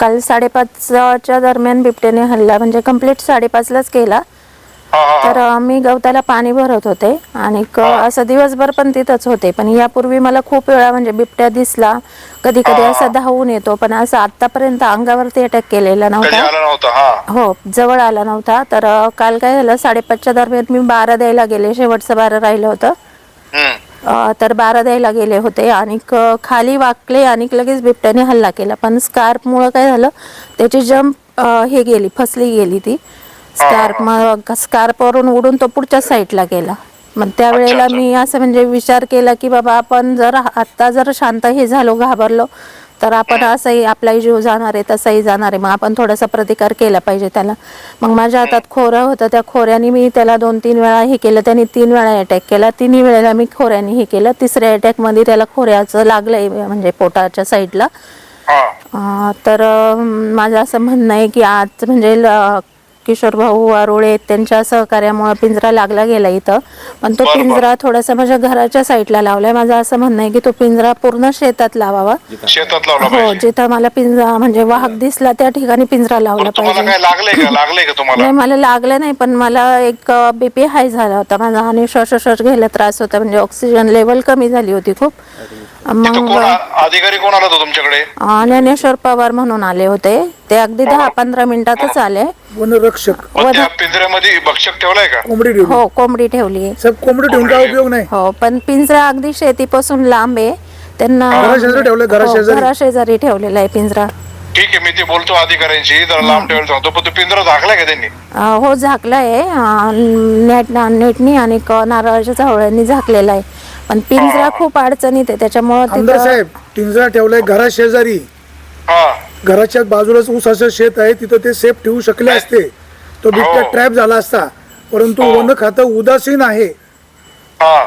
काल साडेपाचच्या दरम्यान बिबट्याने हल्ला म्हणजे कंप्लीट साडेपाचलाच केला. तर मी गवताला पाणी भरत होते आणि असं दिवसभर पण तिथंच होते. पण यापूर्वी मला खूप वेळा म्हणजे बिबट्या दिसला कधी कधी असा धावून येतो पण असं आतापर्यंत अंगावरती अटॅक केलेला नव्हता. हा. जवळ आला नव्हता. तर काल काय झालं साडेपाचच्या दरम्यान मी बारा द्यायला गेले शेवटचं बारा राहिलं होतं. तर बारा द्यायला गेले होते. आणि खाली वाकले आणि लगेच बिबट्याने हल्ला केला. पण स्कार्पमुळं काय झालं त्याची जंप हे गेली फसली गेली ती. स्कार्प मग स्कार्पवरून उडून तो पुढच्या साईडला गेला. मग त्यावेळेला. मी असं म्हणजे विचार केला की बाबा आपण जर आत्ता जर शांत हे झालो घाबरलो तर आपण असंही आपलाही जीव जाणार आहे तसाही जाणार आहे. मग आपण थोडासा प्रतिकार केला पाहिजे त्याला. मग माझ्या हातात खोरं होतं. त्या खोऱ्याने मी त्याला दोन तीन वेळा हे केलं. त्याने तीन वेळा अटॅक केला. तिन्ही वेळेला मी खोऱ्याने हे केलं. तिसऱ्या अटॅकमध्ये त्याला खोऱ्याचं लागलंय म्हणजे पोटाच्या साईडला हा. तर माझं असं म्हणणं आहे की आज म्हणजे किशोर भाऊ आरोळे त्यांच्या सहकार्यामुळे पिंजरा लागला गेला इथं. पण तो. पिंजरा थोडासा माझ्या घराच्या साईडला लावलाय. माझं असं म्हणणं आहे की तो पिंजरा पूर्ण शेतात लावावा. शेतात लावला हो पाहिजे. जिथं मला पिंजरा म्हणजे वाहक दिसला त्या ठिकाणी पिंजरा लावला तुम्हाला पाहिजे. काय लागलंय का? लागलंय का तुम्हाला? नाही मला लागलं नाही पण मला एक बीपी हाय झाला होता. माझा आणि श्वासोश्वास घ्यायला त्रास होता. म्हणजे ऑक्सिजन लेवल कमी झाली होती खूप. तिथं मग कोण आ- अधिकारी कोण आला होता तुमच्याकडे? अं, ज्ञानेश्वर पवार म्हणून आले होते. ते अगदी दहा पंधरा मिनिटातच आले. वनरक्षक. मग त्या पिंजऱ्यामध्ये भक्षक ठेवलाय का? कोंबडी ठेवली. हो कोंबडी ठेवली. साहेब कोंबडी ठेवून काय उपयोग नाही? हो पण पिंजरा अगदी शेतीपासून लांब आहे. त्यांना घराशेजारी ठेवलंय, हो, घराशेजारी. ठेवलेला आहे पिंजरा. ठीक आहे मी ते बोलतो अधिकाऱ्यांशी. जरा लांब ठेवायला सांगतो. पण तो पिंजरा झाकलाय का त्यांनी? अं, हो झाकलाय. अं, नेट नेटनी आणि क- नारळाच्या झावळ्यांनी झाकलेला आहे. पण पिंजरा खूप अडचणीत आहे त्याच्यामुळं आमदार तिथं साहेब पिंजरा ठेवलाय घराशेजारी हा. घराच्या बाजूलाच ऊसाचं शेत आहे तिथं ते सेफ ठेवू शकले असते. तो बिबट्या हो. ट्रॅप झाला असता. परंतु हो. वन खातं उदासीन आहे. हा.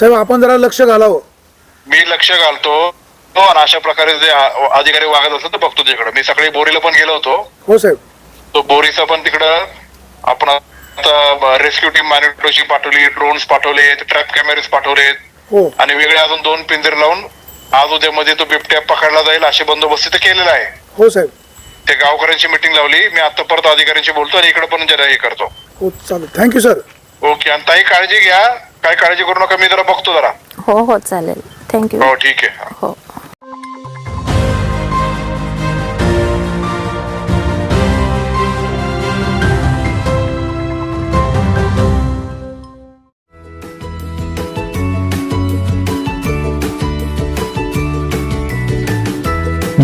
साहेब आपण जरा लक्ष घालावं. मी लक्ष घालतो. हो आणि अशा प्रकारे जे आ- अधिकारी वागत असतात तर बघतो तिकडे. मी सकाळी बोरीला पण गेलो होतो. हो साहेब. तो बोरीचा पण तिकडं आपण रेस्क्यू टीम मॅनिटोशी पाठवली ड्रोन्स पाठवले ट्रॅप कॅमेरेज पाठवले. हो. आणि वेगळे अजून दोन पिंजरे लावून आज उद्यामध्ये तो बिबट्या पकडला जाईल असे बंदोबस्त केलेला आहे. हो साहेब. ते गावकऱ्यांची मिटिंग लावली. मी आता परत अधिकाऱ्यांशी बोलतो आणि इकडे पण जरा हे करतो. हो चालेल. थँक्यू सर ओके आणि ताई काळजी घ्या. काय काळजी करू नका मी जरा बघतो जरा. हो हो चालेल. थँक्यू हो ठीक आहे. हो.